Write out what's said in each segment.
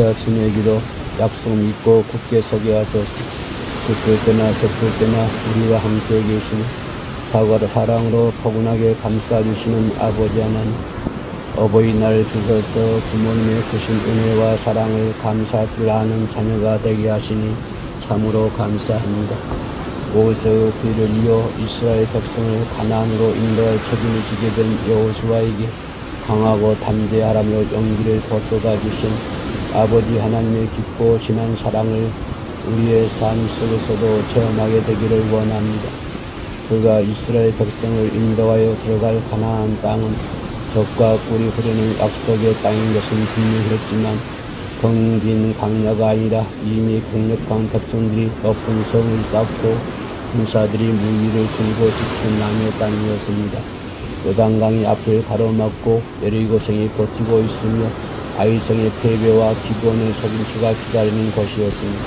피차 지내기로 약속 믿고 굳게 서게 하소서. 기쁠 때나 슬플 때나 우리와 함께 계시니 사과로 사랑으로 포근하게 감싸주시는 아버지 하나님 어버이날 주셔서 부모님의 크신 은혜와 사랑을 감사줄 아는 자녀가 되게 하시니 참으로 감사합니다. 모세의 길을 이어 이스라엘 백성을 가나안으로 인도할 책임을 지게 된 여호수아에게 강하고 담대하라며 용기를 돋돋아 주신 아버지 하나님의 깊고 진한 사랑을 우리의 삶 속에서도 체험하게 되기를 원합니다. 그가 이스라엘 백성을 인도하여 들어갈 가나안 땅은 적과 꿀이 흐르는 약속의 땅인 것은 분명했지만 경긴 강야가 아니라 이미 강력한 백성들이 높은 성을 쌓고 군사들이 무기를 들고 지킨 남의 땅이었습니다. 요단강이 앞을 가로막고 여리고성이 버티고 있으며 아이성의 패배와 기본의 소금수가 기다리는 것이었습니다.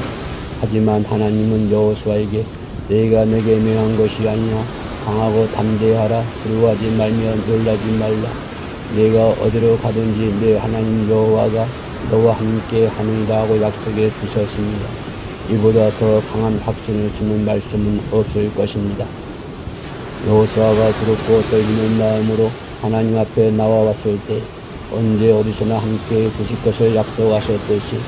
하지만 하나님은 여호수아에게 내가 내게 명한 것이 아니냐 강하고 담대하라 두려워하지 말며 놀라지 말라 내가 어디로 가든지 내 하나님 여호와가 너와 함께 하느니라 하고 약속해 주셨습니다. 이보다 더 강한 확신을 주는 말씀은 없을 것입니다. 여호수아가 두렵고 떨리는 마음으로 하나님 앞에 나와왔을 때 언제 어디서나 함께 주실 것을 약속하셨듯이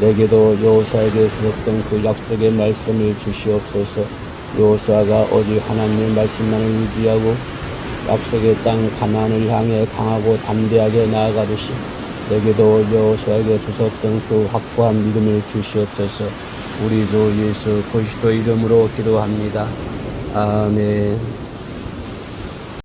내게도 여호수아에게 주셨던 그 약속의 말씀을 주시옵소서. 여호수아가 오직 하나님의 말씀만을 유지하고 약속의 땅 가나안을 향해 강하고 담대하게 나아가듯이 내게도 여호수아에게 주셨던 그 확고한 믿음을 주시옵소서. 우리 주 예수 그리스도 이름으로 기도합니다. 아멘